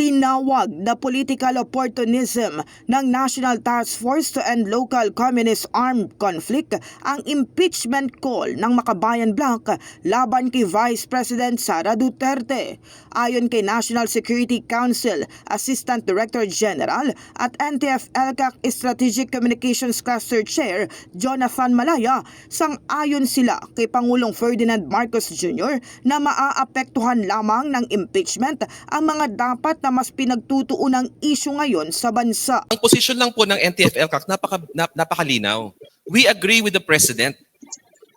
Itinawag na political opportunism ng National Task Force to End Local Communist Armed Conflict ang impeachment call ng Makabayan Bloc laban kay Vice President Sara Duterte. Ayon kay National Security Council Assistant Director General at NTF-ELCAC Strategic Communications Cluster Chair Jonathan Malaya, sang-ayon sila kay Pangulong Ferdinand Marcos Jr. na maaapektuhan lamang ng impeachment ang mga dapat na mas pinagtutuunang isyu ngayon sa bansa. Ang posisyon lang po ng NTF-ELCAC napaka, nap, napakalinaw. We agree with the President.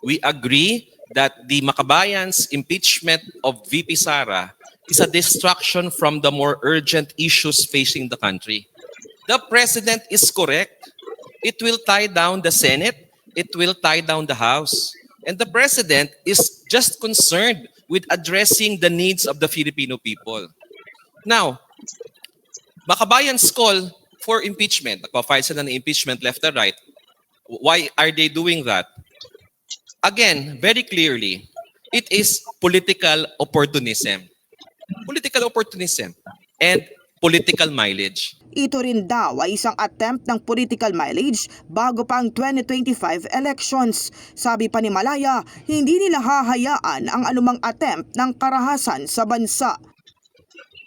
We agree that the Makabayans impeachment of VP Sara is a distraction from the more urgent issues facing the country. The President is correct. It will tie down the Senate. It will tie down the House. And the President is just concerned with addressing the needs of the Filipino people. Now, Makabayan's call for impeachment, nagpa-file sila ng impeachment left and right. Why are they doing that? Again, very clearly, it is political opportunism. Political opportunism and political mileage. Ito rin daw ay isang attempt ng political mileage bago pa ang 2025 elections. Sabi pa ni Malaya, hindi nila hahayaan ang anumang attempt ng karahasan sa bansa.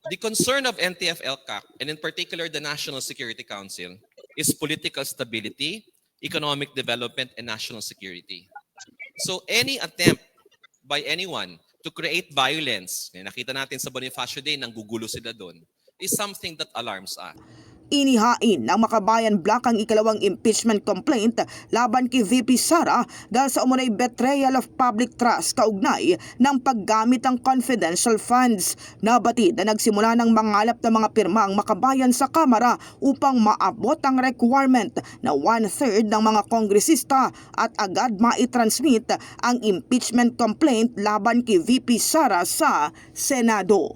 The concern of NTF-ELCAC, and in particular the National Security Council, is political stability, economic development, and national security. So any attempt by anyone to create violence, nakita natin sa Bonifacio Day, nang gugulo sila doon, is something that alarms us. Inihain ng Makabayan Bloc ang ikalawang impeachment complaint laban kay VP Sara dahil sa umunay betrayal of public trust kaugnay ng paggamit ng confidential funds. Nabatid na nagsimula ng mangalap ng mga pirma ang Makabayan sa Kamara upang maabot ang requirement na one-third ng mga kongresista at agad maitransmit ang impeachment complaint laban kay VP Sara sa Senado.